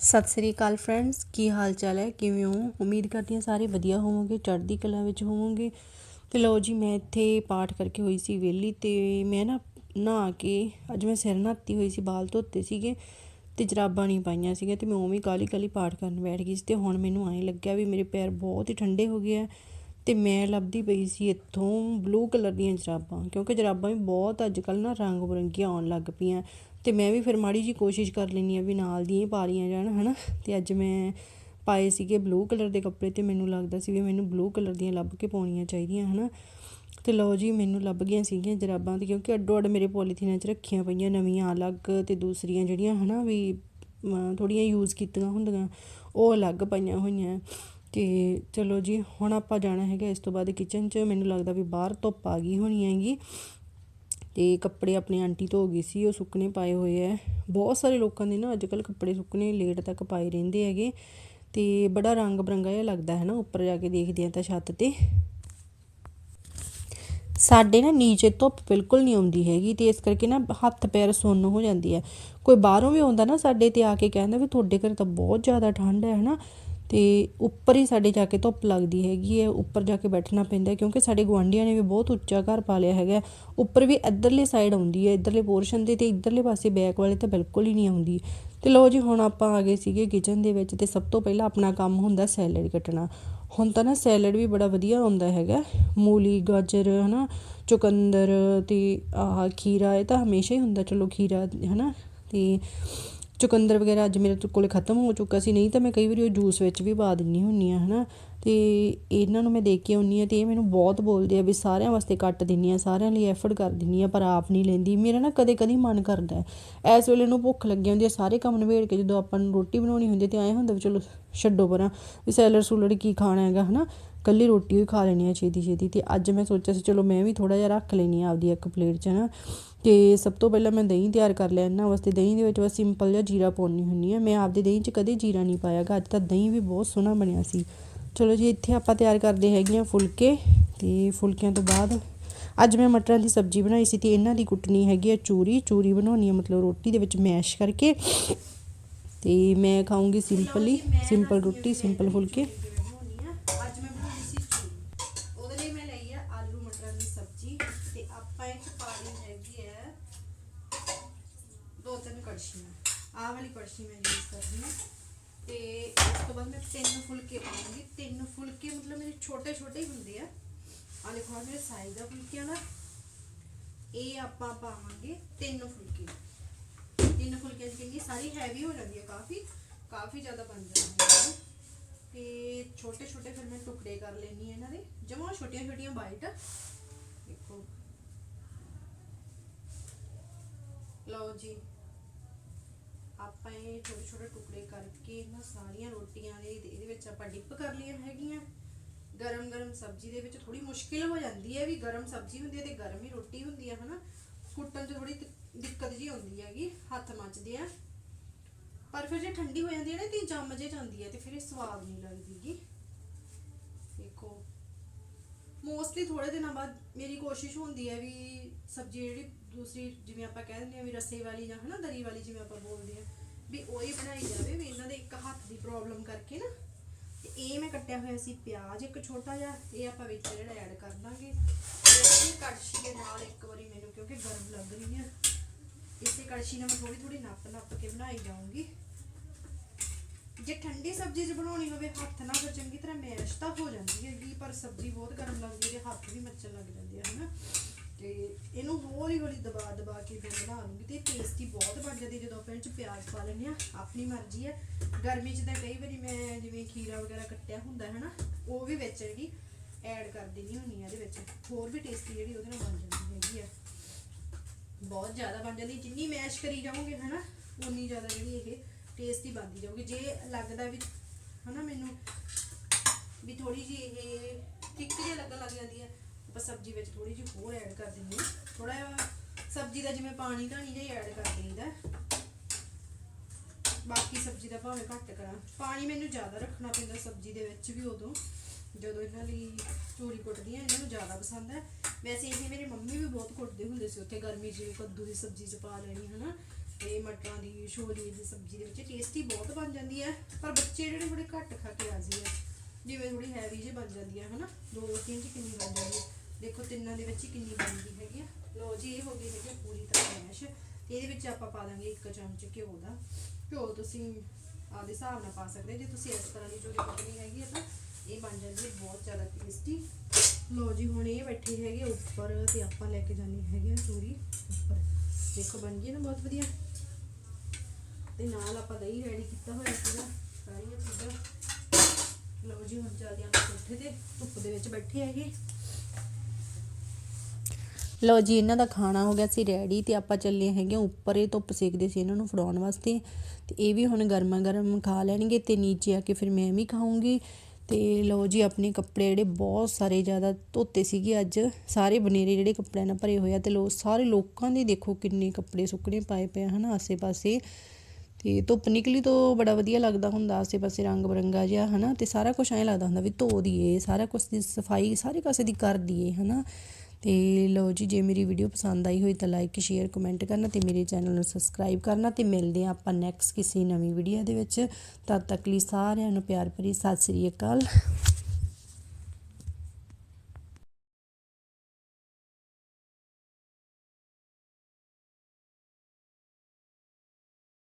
ਸਤਿ ਸ੍ਰੀ ਅਕਾਲ friends ਕੀ ਹਾਲ ਚਾਲ ਹੈ? ਕਿਵੇਂ ਹੋ? ਉਮੀਦ ਕਰਦੀ ਹਾਂ ਸਾਰੇ ਵਧੀਆ ਹੋਵੋਗੇ, ਚੜ੍ਹਦੀ ਕਲਾ ਵਿੱਚ ਹੋਵੋਗੇ। ਤੇ ਲਓ ਜੀ, ਮੈਂ ਇੱਥੇ ਪਾਠ ਕਰਕੇ ਹੋਈ ਸੀ ਵਿਹਲੀ ਤੇ ਮੈਂ ਨਾ ਨਹਾ ਕੇ, ਅੱਜ ਮੈਂ ਸਿਰ ਨਹਾਤੀ ਹੋਈ ਸੀ, ਬਾਲ ਧੋਤੇ ਸੀਗੇ ਤੇ ਜਰਾਬਾਂ ਨਹੀਂ ਪਾਈਆਂ ਸੀਗੀਆਂ ਤੇ ਮੈਂ ਉਵੇਂ ਕਾਲੀ ਕਾਲੀ ਪਾਠ ਕਰਨ ਬੈਠ ਗਈ ਸੀ ਤੇ ਹੁਣ ਮੈਨੂੰ ਐਂ ਲੱਗਿਆ ਵੀ ਮੇਰੇ ਪੈਰ ਬਹੁਤ ਹੀ ਠੰਡੇ ਹੋ ਗਏ ਆ। ਅਤੇ ਮੈਂ ਲੱਭਦੀ ਪਈ ਸੀ ਇੱਥੋਂ ਬਲੂ ਕਲਰ ਦੀਆਂ ਜਰਾਬਾਂ, ਕਿਉਂਕਿ ਜਰਾਬਾਂ ਵੀ ਬਹੁਤ ਅੱਜ ਕੱਲ੍ਹ ਨਾ ਰੰਗ ਬਰੰਗੀਆਂ ਆਉਣ ਲੱਗ ਪਈਆਂ। ਅਤੇ ਮੈਂ ਵੀ ਫਿਰ ਮਾੜੀ ਜਿਹੀ ਕੋਸ਼ਿਸ਼ ਕਰ ਲੈਂਦੀ ਹਾਂ ਵੀ ਨਾਲ ਦੀਆਂ ਹੀ ਪਾ ਲਈਆਂ ਜਾਣ ਹੈ ਨਾ ਅਤੇ ਅੱਜ ਮੈਂ ਪਾਏ ਸੀਗੇ ਬਲੂ ਕਲਰ ਦੇ ਕੱਪੜੇ ਅਤੇ ਮੈਨੂੰ ਲੱਗਦਾ ਸੀ ਵੀ ਮੈਨੂੰ ਬਲੂ ਕਲਰ ਦੀਆਂ ਲੱਭ ਕੇ ਪਾਉਣੀਆਂ ਚਾਹੀਦੀਆਂ ਹੈ ਨਾ ਅਤੇ ਲਓ ਜੀ, ਮੈਨੂੰ ਲੱਭ ਗਈਆਂ ਸੀਗੀਆਂ ਜਰਾਬਾਂ ਤੇ, ਕਿਉਂਕਿ ਅੱਡੋ ਅੱਡ ਮੇਰੇ ਪੋਲੀਥੀਨਾਂ 'ਚ ਰੱਖੀਆਂ ਪਈਆਂ ਨਵੀਆਂ ਅਲੱਗ ਅਤੇ ਦੂਸਰੀਆਂ ਜਿਹੜੀਆਂ ਹੈ ਨਾ ਵੀ ਥੋੜ੍ਹੀਆਂ ਯੂਜ਼ ਕੀਤੀਆਂ ਹੁੰਦੀਆਂ, ਉਹ ਅਲੱਗ ਪਈਆਂ ਹੋਈਆਂ। ਅਤੇ ਚਲੋ ਜੀ, ਹੁਣ ਆਪਾਂ ਜਾਣਾ ਹੈਗਾ ਇਸ ਤੋਂ ਬਾਅਦ ਕਿਚਨ 'ਚ। ਮੈਨੂੰ ਲੱਗਦਾ ਵੀ ਬਾਹਰ ਧੁੱਪ ਆ ਗਈ ਹੋਣੀ ਹੈਗੀ। ਤੇ ਕੱਪੜੇ ਆਪਣੇ ਆਂਟੀ ਧੋ ਗਈ ਸੀ, ਉਹ ਸੁੱਕਣੇ ਪਾਏ ਹੋਏ ਐ ਬਹੁਤ ਸਾਰੇ ਲੋਕਾਂ ਦੇ ਨਾ ਅੱਜ ਕੱਲ ਕੱਪੜੇ ਸੁੱਕਣੇ ਲੇਟ ਤੱਕ ਪਾਏ ਰਹਿੰਦੇ ਹੈਗੇ। ਤੇ ਬੜਾ ਰੰਗ ਬਰੰਗਾ ਜਿਹਾ ਲੱਗਦਾ ਹੈ ਨਾ, ਉੱਪਰ ਜਾ ਕੇ ਦੇਖਦੇ ਆ ਤਾਂ ਛੱਤ ਤੇ। ਸਾਡੇ ਨਾ ਨੀਚੇ ਧੁੱਪ ਬਿਲਕੁਲ ਨਹੀਂ ਆਉਂਦੀ ਹੈਗੀ ਤੇ ਇਸ ਕਰਕੇ ਨਾ ਹੱਥ ਪੈਰ ਸੁੰਨ ਹੋ ਜਾਂਦੀ ਹੈ ਕੋਈ ਬਾਹਰੋਂ ਵੀ ਆਉਂਦਾ ਨਾ ਸਾਡੇ ਤੇ ਆ ਕੇ ਕਹਿੰਦਾ ਵੀ ਤੁਹਾਡੇ ਘਰ ਤਾਂ ਬਹੁਤ ਜ਼ਿਆਦਾ ਠੰਡ ਹੈ ਹਨਾ ਅਤੇ ਉੱਪਰ ਹੀ ਸਾਡੇ ਜਾ ਕੇ ਧੁੱਪ ਲੱਗਦੀ ਹੈਗੀ ਹੈ, ਉੱਪਰ ਜਾ ਕੇ ਬੈਠਣਾ ਪੈਂਦਾ ਕਿਉਂਕਿ ਸਾਡੇ ਗੁਆਂਢੀਆਂ ਨੇ ਵੀ ਬਹੁਤ ਉੱਚਾ ਘਰ ਪਾ ਲਿਆ ਹੈਗਾ ਉੱਪਰ ਵੀ ਇੱਧਰਲੇ ਸਾਈਡ ਆਉਂਦੀ ਹੈ, ਇੱਧਰਲੇ ਪੋਰਸ਼ਨ ਦੇ ਤੇ ਇੱਧਰਲੇ ਪਾਸੇ ਬੈਕ ਵਾਲੇ ਤਾਂ ਬਿਲਕੁਲ ਹੀ ਨਹੀਂ ਆਉਂਦੀ। ਤੇ ਲੋ ਜੀ, ਹੁਣ ਆਪਾਂ ਆ ਗਏ ਸੀਗੇ ਕਿਚਨ ਦੇ ਵਿੱਚ ਤੇ ਸਭ ਤੋਂ ਪਹਿਲਾਂ ਆਪਣਾ ਕੰਮ ਹੁੰਦਾ ਸੈਲਡ ਕੱਟਣਾ। ਹੁਣ ਤਾਂ ਨਾ ਸੈਲਡ ਵੀ ਬੜਾ ਵਧੀਆ ਆਉਂਦਾ ਹੈਗਾ ਮੂਲੀ, ਗਾਜਰ, ਹਨਾ, ਚੁਕੰਦਰ ਤੇ ਆਹ ਖੀਰਾ, ਇਹ ਤਾਂ ਹਮੇਸ਼ਾ ਹੀ ਹੁੰਦਾ, ਚਲੋ ਖੀਰਾ, ਹਨਾ, ਤੇ ਚੁਕੰਦਰ ਵਗੈਰਾ ਅੱਜ ਮੇਰੇ ਕੋਲ ਖਤਮ ਹੋ ਚੁੱਕਾ ਸੀ। ਨਹੀਂ ਤਾਂ ਮੈਂ ਕਈ ਵਾਰੀ ਉਹ ਜੂਸ ਵਿੱਚ ਵੀ ਪਾ ਦਿੰਨੀ ਹੁੰਨੀ ਆ ਹਨਾ? ਅਤੇ ਇਹਨਾਂ ਨੂੰ ਮੈਂ ਦੇਖ ਕੇ ਆਉਂਦੀ ਹਾਂ ਅਤੇ ਇਹ ਮੈਨੂੰ ਬਹੁਤ ਬੋਲਦੇ ਆ ਵੀ ਸਾਰਿਆਂ ਵਾਸਤੇ ਕੱਟ ਦਿੰਦੀ ਹਾਂ ਸਾਰਿਆਂ ਲਈ ਐਫਰਟ ਕਰ ਦਿੰਦੀ ਹਾਂ ਪਰ ਆਪ ਨਹੀਂ ਲੈਂਦੀ। ਮੇਰਾ ਨਾ ਕਦੇ ਕਦੇ ਮਨ ਕਰਦਾ ਐਸ ਵੇਲੇ ਨੂੰ ਭੁੱਖ ਲੱਗੀ ਹੁੰਦੀ ਹੈ ਸਾਰੇ ਕੰਮ ਨਿਬੇੜ ਕੇ ਜਦੋਂ ਆਪਾਂ ਨੂੰ ਰੋਟੀ ਬਣਾਉਣੀ ਹੁੰਦੀ ਤੇ ਐਂ ਹੁੰਦਾ ਵੀ ਚਲੋ ਛੱਡੋ ਪਰਾਂ, ਵੀ ਸੈਲਰ ਸੂਲਡ ਕੀ ਖਾਣਾ ਹੈਗਾ, ਹਨਾ? ਕੱਲੀ ਰੋਟੀ ਵੀ ਖਾ ਲੈਣੀ ਆ ਛੇਤੀ ਛੇਤੀ ਤੇ ਅੱਜ ਮੈਂ ਸੋਚਿਆ ਸੀ ਚਲੋ ਮੈਂ ਵੀ ਥੋੜਾ ਜਿਹਾ ਰੱਖ ਲੈਣੀ ਆ ਆਪਦੀ ਇੱਕ ਪਲੇਟ 'ਚ, ਹਨਾ? ਤੇ ਸਭ ਤੋਂ ਪਹਿਲਾਂ ਮੈਂ ਦਹੀਂ ਤਿਆਰ ਕਰ ਲਿਆ ਇਹਨਾਂ ਵਾਸਤੇ। ਦਹੀਂ ਦੇ ਵਿੱਚ ਬਸ ਸਿੰਪਲ ਜਿਹਾ ਜੀਰਾ ਪਾਉਣੀ ਹੁੰਦੀ ਆ ਮੈਂ ਆਪਦੇ ਦਹੀਂ 'ਚ ਕਦੇ ਜੀਰਾ ਨਹੀਂ ਪਾਇਆਗਾ ਅੱਜ ਤਾਂ ਦਹੀਂ ਵੀ ਬਹੁਤ ਸੋਹਣਾ ਬਣਿਆ ਸੀ। ਚਲੋ ਜੀ, ਇੱਥੇ ਆਪਾਂ ਤਿਆਰ ਕਰਦੇ ਹੈਗੇ ਹੈਗੀਆਂ ਫੁਲਕੇ ਤੇ ਫੁਲਕਿਆਂ ਤੋਂ ਬਾਅਦ ਅੱਜ ਮੈਂ ਮਟਰਾਂ ਦੀ ਸਬਜ਼ੀ ਬਣਾਈ ਸੀ ਤੇ ਇਹਨਾਂ ਦੀ ਕੁੱਟਣੀ ਹੈਗੀ ਆ ਚੂਰੀ। ਚੂਰੀ ਬਣਾਉਣੀ ਆ ਮਤਲਬ ਰੋਟੀ ਦੇ ਵਿੱਚ ਮੈਸ਼ ਕਰਕੇ ਤੇ ਮੈਂ ਖਾਊਂਗੀ ਸਿੰਪਲੀ, ਸਿੰਪਲ ਰੋਟੀ, ਸਿੰਪਲ ਫੁਲਕੇ। ਆ ਵਾਲੀ ਕੜਛੀ ਮੈਂ ਯੂਜ਼ ਕਰਦੀ ਹਾਂ। ਤੇ ਉਸ ਤੋਂ ਬਾਅਦ ਮੈਂ ਤਿੰਨ ਫੁਲਕੇ ਪਾਉਂਗੀ ਤਿੰਨ ਫੁਲਕੇ ਮਤਲਬ ਮੇਰੇ ਛੋਟੇ ਛੋਟੇ ਹੀ ਹੁੰਦੇ ਆ ਆ ਦੇਖੋ ਆਹ ਮੇਰੇ ਸਾਈਜ਼ ਦਾ ਫੁਲਕਿਆਂ ਦਾ ਇਹ ਆਪਾਂ ਪਾਵਾਂਗੇ ਤਿੰਨ ਫੁਲਕੇ ਤਿੰਨ ਫੁਲਕਿਆਂ ਦੀ ਕਿੰਨੀ ਸਾਰੀ ਹੈਵੀ ਹੋ ਜਾਂਦੀ ਹੈ ਕਾਫੀ ਕਾਫੀ ਜ਼ਿਆਦਾ ਬਣ ਜਾਂਦੀ ਹੈ ਤੇ ਛੋਟੇ ਛੋਟੇ ਫਿਰ ਮੈਂ ਟੁਕੜੇ ਕਰ ਲੈਣੀ ਇਹਨਾਂ ਦੇ ਜਮਾਂ ਛੋਟੀਆਂ ਛੋਟੀਆਂ ਬਾਈਟ ਦੇਖੋ ਲਓ ਜੀ ਆਪਾਂ ਇਹ ਛੋਟੇ ਛੋਟੇ ਟੁਕੜੇ ਕਰਕੇ ਇਹਨਾਂ ਸਾਰੀਆਂ ਰੋਟੀਆਂ ਦੇ ਇਹਦੇ ਵਿੱਚ ਆਪਾਂ ਡਿਪ ਕਰ ਲਈਆਂ ਹੈਗੀਆਂ। ਗਰਮ ਗਰਮ ਸਬਜ਼ੀ ਦੇ ਵਿੱਚ ਥੋੜੀ ਮੁਸ਼ਕਿਲ ਹੋ ਜਾਂਦੀ ਹੈ ਵੀ ਗਰਮ ਸਬਜ਼ੀ ਹੁੰਦੀ ਹੈ ਤੇ ਗਰਮ ਹੀ ਰੋਟੀ ਹੁੰਦੀ ਹੈ, ਹਨਾ? ਕੁੱਟਣ 'ਚ ਥੋੜੀ ਦਿੱਕਤ ਜੀ ਆਉਂਦੀ ਹੈਗੀ, ਹੱਥ ਮੱਚਦੇ ਆ। ਪਰ ਫਿਰ ਜੇ ਠੰਡੀ ਹੋ ਜਾਂਦੀ ਹੈ ਨਾ, ਤੇ ਜੰਮ ਜੇ ਜਾਂਦੀ ਹੈ ਤੇ ਫਿਰ ਇਹ ਸਵਾਦ ਨਹੀਂ ਲੱਗਦੀਗੀ ਦੇਖੋ ਮੋਸਟਲੀ ਥੋੜੇ ਦਿਨਾਂ ਬਾਅਦ ਮੇਰੀ ਕੋਸ਼ਿਸ਼ ਹੁੰਦੀ ਹੈ ਵੀ ਸਬਜ਼ੀ ਜਿਹੜੀ ਦੂਸਰੀ ਜਿਵੇਂ ਆਪਾਂ ਕਹਿ ਦਿੰਦੇ ਆ ਵੀ ਰਸੇ ਵਾਲੀ ਜਾਂ, ਹਨਾ, ਦਰੀ ਵਾਲੀ ਜਿਵੇਂ ਆਪਾਂ ਬੋਲਦੇ ਆ ਵੀ ਉਹ ਹੀ ਬਣਾਈ ਜਾਵੇ ਵੀ ਇਹਨਾਂ ਦੇ ਇੱਕ ਹੱਥ ਦੀ ਪ੍ਰੋਬਲਮ ਕਰਕੇ ਨਾ, ਤੇ ਇਹ ਮੈਂ ਕੱਟਿਆ ਹੋਇਆ ਸੀ ਪਿਆਜ਼, ਇੱਕ ਛੋਟਾ ਜਿਹਾ, ਇਹ ਆਪਾਂ ਵਿੱਚ ਜਿਹੜਾ ਐਡ ਕਰ ਦਾਂਗੇ। ਇਹ ਕੜਛੀ ਦੇ ਨਾਲ ਇੱਕ ਵਾਰੀ ਮੈਨੂੰ, ਕਿਉਂਕਿ ਗਰਮ ਲੱਗ ਰਹੀ ਹੈ ਇਸੇ ਕੜਛੀ ਨਾਲ ਮੈਂ ਥੋੜੀ ਥੋੜੀ ਨੱਪ ਨੱਪ ਕੇ ਬਣਾਈ ਜਾਊਂਗੀ। ਜੇ ਠੰਡੀ ਸਬਜ਼ੀ ਚ ਬਣਾਉਣੀ ਹੋਵੇ, ਹੱਥ ਨਾਲ ਫਿਰ ਚੰਗੀ ਤਰ੍ਹਾਂ ਮੈਸ਼ ਤਾਂ ਹੋ ਜਾਂਦੀ ਹੈਗੀ, ਪਰ ਸਬਜ਼ੀ ਬਹੁਤ ਗਰਮ ਲੱਗਦੀ ਹੈ ਹੱਥ ਵੀ ਮੱਚਣ ਲੱਗ ਜਾਂਦੇ ਆ, ਹਨਾ? ਤੇ ਇਹਨੂੰ ਹੌਲੀ ਹੌਲੀ ਦਬਾ ਦਬਾ ਕੇ ਫਿਰ ਬਣਾ ਲੂੰਗੀ ਤੇ ਟੇਸਟੀ ਬਹੁਤ ਬਣ ਜਾਂਦੀ ਜਦੋਂ ਆਪਾਂ ਇਹ ਚ ਪਿਆਜ਼ ਪਾ ਲੈਂਦੇ ਆ ਆਪਣੀ ਮਰਜ਼ੀ ਹੈ। ਗਰਮੀ 'ਚ ਤਾਂ ਕਈ ਵਾਰੀ ਮੈਂ ਜਿਵੇਂ ਖੀਰਾ ਵਗੈਰਾ ਕੱਟਿਆ ਹੁੰਦਾ ਹੈ ਨਾ, ਉਹ ਵੀ ਵਿੱਚ ਜਿਹੜੀ ਐਡ ਕਰ ਦੇਣੀ ਹੁੰਦੀ ਆ ਇਹਦੇ ਵਿੱਚ। ਹੋਰ ਵੀ ਟੇਸਟੀ ਜਿਹੜੀ ਉਹਦੇ ਨਾਲ ਬਣ ਜਾਂਦੀ ਹੈਗੀ ਆ। ਬਹੁਤ ਜ਼ਿਆਦਾ ਬਣ ਜਾਂਦੀ ਜਿੰਨੀ ਮੈਸ਼ ਕਰੀ ਜਾਓਗੇ ਹਨਾ ਉਨੀ ਜ਼ਿਆਦਾ ਜਿਹੜੀ ਇਹ ਟੇਸਟੀ ਬਣਦੀ ਜਾਊਗੀ। ਜੇ ਲੱਗਦਾ ਵੀ ਹਨਾ ਮੈਨੂੰ ਵੀ ਥੋੜੀ ਜਿਹੀ ਇਹ ਥਿੱਕ ਜਿਹੀ ਲੱਗਣ ਲੱਗ ਜਾਂਦੀ ਹੈ ਆਪਾਂ ਸਬਜ਼ੀ ਵਿੱਚ ਥੋੜੀ ਜਿਹੀ ਹੋਰ ਐਡ ਕਰ ਦਿੰਦੇ ਹਾਂ। ਥੋੜਾ ਜਿਹਾ ਸਬਜ਼ੀ ਦਾ ਜਿਵੇਂ ਪਾਣੀ ਧਾਣੀ ਜਿਹਾ ਐਡ ਕਰ ਦਈਦਾ। ਬਾਕੀ ਸਬਜ਼ੀ ਦਾ ਭਾਵੇਂ ਘੱਟ ਕਰਾਂ। ਪਾਣੀ ਮੈਨੂੰ ਜ਼ਿਆਦਾ ਰੱਖਣਾ ਪੈਂਦਾ ਸਬਜ਼ੀ ਦੇ ਵਿੱਚ ਵੀ ਉਦੋਂ। ਜਦੋਂ ਇਹਨਾਂ ਲਈ ਚੂਰੀ ਕੁੱਟਦੀ ਆ ਇਹਨਾਂ ਨੂੰ ਜ਼ਿਆਦਾ ਪਸੰਦ ਹੈ। ਵੈਸੇ ਇਹ ਮੇਰੀ ਮੰਮੀ ਵੀ ਬਹੁਤ ਕੁੱਟਦੇ ਹੁੰਦੇ ਸੀ ਉੱਥੇ ਗਰਮੀ 'ਚ ਕੱਦੂ ਦੀ ਸਬਜ਼ੀ 'ਚ ਪਾ ਲੈਣੀ, ਹਨਾ? ਤੇ ਮਟਰਾਂ ਦੀ, ਛੋਲੇ ਦੀ ਸਬਜ਼ੀ ਦੇ ਵਿੱਚ ਟੇਸਟੀ ਬਹੁਤ ਬਣ ਜਾਂਦੀ ਹੈ। ਪਰ ਬੱਚੇ ਜਿਹੜੇ ਥੋੜੇ ਘੱਟ ਖਾ ਕੇ ਰਾਜ਼ੀ ਆ ਜਿਵੇਂ ਥੋੜੀ ਹੈਵੀ ਜਿਹੀ ਬਣ ਜਾਂਦੀ ਹੈ, ਹਨਾ? ਦੋ ਰੋਟੀਆਂ 'ਚ ਕਿੰਨੀ ਬਣ ਜਾਂਦੀ ਹੈ। ਦੇਖੋ ਤਿੰਨਾਂ ਦੇ ਵਿੱਚ ਹੀ ਕਿੰਨੀ ਬਣਦੀ ਹੈਗੀ ਆ। ਲੋ ਜੀ, ਇਹ ਹੋ ਗਈ ਹੈਗੀ ਆ ਪੂਰੀ ਤਰ੍ਹਾਂ ਮੈਸ਼। ਇਹਦੇ ਵਿੱਚ ਆਪਾਂ ਪਾ ਦਾਂਗੇ ਇੱਕ ਚਮਚ ਘਿਓ ਦਾ। ਘਿਓ ਤੁਸੀਂ ਆਪਦੇ ਹਿਸਾਬ ਨਾਲ ਪਾ ਸਕਦੇ ਜੇ ਤੁਸੀਂ ਇਸ ਤਰ੍ਹਾਂ ਦੀ ਚੋਰੀ ਕੱਟਣੀ ਹੈਗੀ ਆ ਤਾਂ ਇਹ ਬਣ ਜਾਂਦੀ ਹੈ ਬਹੁਤ ਜ਼ਿਆਦਾ ਟੇਸਟੀ ਲੋ ਜੀ, ਹੁਣ ਇਹ ਬੈਠੇ ਹੈਗੇ ਉੱਪਰ ਤੇ ਆਪਾਂ ਲੈ ਕੇ ਜਾਣੀ ਹੈਗੀ ਆ ਚੂਰੀ ਉੱਪਰ। ਦੇਖੋ, ਬਣ ਗਈ ਨਾ ਬਹੁਤ ਵਧੀਆ। ਤੇ ਨਾਲ ਆਪਾਂ ਦਹੀਂ ਰੈਡੀ ਕੀਤਾ ਹੋਇਆ ਸੀਗਾ, ਸਾਰੀਆਂ ਚੀਜ਼ਾਂ। ਲਓ ਜੀ, ਹੁਣ ਚੱਲਦੇ ਆਪਾਂ ਕੋਠੇ ਤੇ। ਧੁੱਪ ਦੇ ਵਿੱਚ ਬੈਠੇ ਹੈਗੇ। ਲਓ ਜੀ, ਇਹਨਾਂ ਦਾ ਖਾਣਾ ਹੋ ਗਿਆ ਸੀ ਰੈਡੀ ਤੇ ਆਪਾਂ ਚੱਲੇ ਹੈਗੇ ਹਾਂ ਉੱਪਰ ਇਹ ਧੁੱਪ ਸੇਕਦੇ ਸੀ ਇਹਨਾਂ ਨੂੰ ਫੜਾਉਣ ਵਾਸਤੇ। ਤੇ ਇਹ ਵੀ ਹੁਣ ਗਰਮਾ ਗਰਮ ਖਾ ਲੈਣਗੇ ਤੇ ਨੀਚੇ ਆ ਕੇ ਫਿਰ ਮੈਂ ਵੀ ਖਾਊਂਗੀ। ਤੇ ਲਓ ਜੀ, ਆਪਣੇ ਕੱਪੜੇ ਜਿਹੜੇ ਬਹੁਤ ਸਾਰੇ ਜ਼ਿਆਦਾ ਧੋਤੇ ਸੀਗੇ ਅੱਜ। ਸਾਰੇ ਬਨੇਰੇ ਜਿਹੜੇ ਕੱਪੜਿਆਂ ਨਾਲ ਭਰੇ ਹੋਏ ਆ ਤੇ ਲੋ ਸਾਰੇ ਲੋਕਾਂ ਦੇ ਦੇਖੋ ਕਿੰਨੇ ਕੱਪੜੇ ਸੁੱਕਣੇ ਪਾਏ ਪਏ ਆ, ਹਨਾ, ਆਸੇ-ਪਾਸੇ। ਤੇ ਧੁੱਪ ਨਿਕਲੀ ਤੋਂ ਬੜਾ ਵਧੀਆ ਲੱਗਦਾ ਹੁੰਦਾ, ਆਸੇ-ਪਾਸੇ ਰੰਗ ਬਰੰਗਾ ਜਿਹਾ, ਹਨਾ, ਤੇ ਸਾਰਾ ਕੁਝ ਐਂ ਲੱਗਦਾ ਹੁੰਦਾ ਵੀ ਧੋ ਦਈਏ ਸਾਰਾ ਕੁਝ ਦੀ ਸਫ਼ਾਈ ਸਾਰੇ ਕਾਸੇ ਦੀ ਕਰ ਦਈਏ ਹਨਾ। ਅਤੇ ਲਓ ਜੀ, ਜੇ ਮੇਰੀ ਵੀਡੀਓ ਪਸੰਦ ਆਈ ਹੋਈ ਤਾਂ ਲਾਈਕ ਸ਼ੇਅਰ ਕਮੈਂਟ ਕਰਨਾ ਅਤੇ ਮੇਰੇ ਚੈਨਲ ਨੂੰ ਸਬਸਕ੍ਰਾਈਬ ਕਰਨਾ ਅਤੇ ਮਿਲਦੇ ਹਾਂ ਆਪਾਂ ਨੈਕਸਟ ਕਿਸੇ ਨਵੀਂ ਵੀਡੀਓ ਦੇ ਵਿੱਚ। ਤਦ ਤੱਕ ਲਈ ਸਾਰਿਆਂ ਨੂੰ ਪਿਆਰ ਭਰੀ ਸਤਿ ਸ੍ਰੀ ਅਕਾਲ।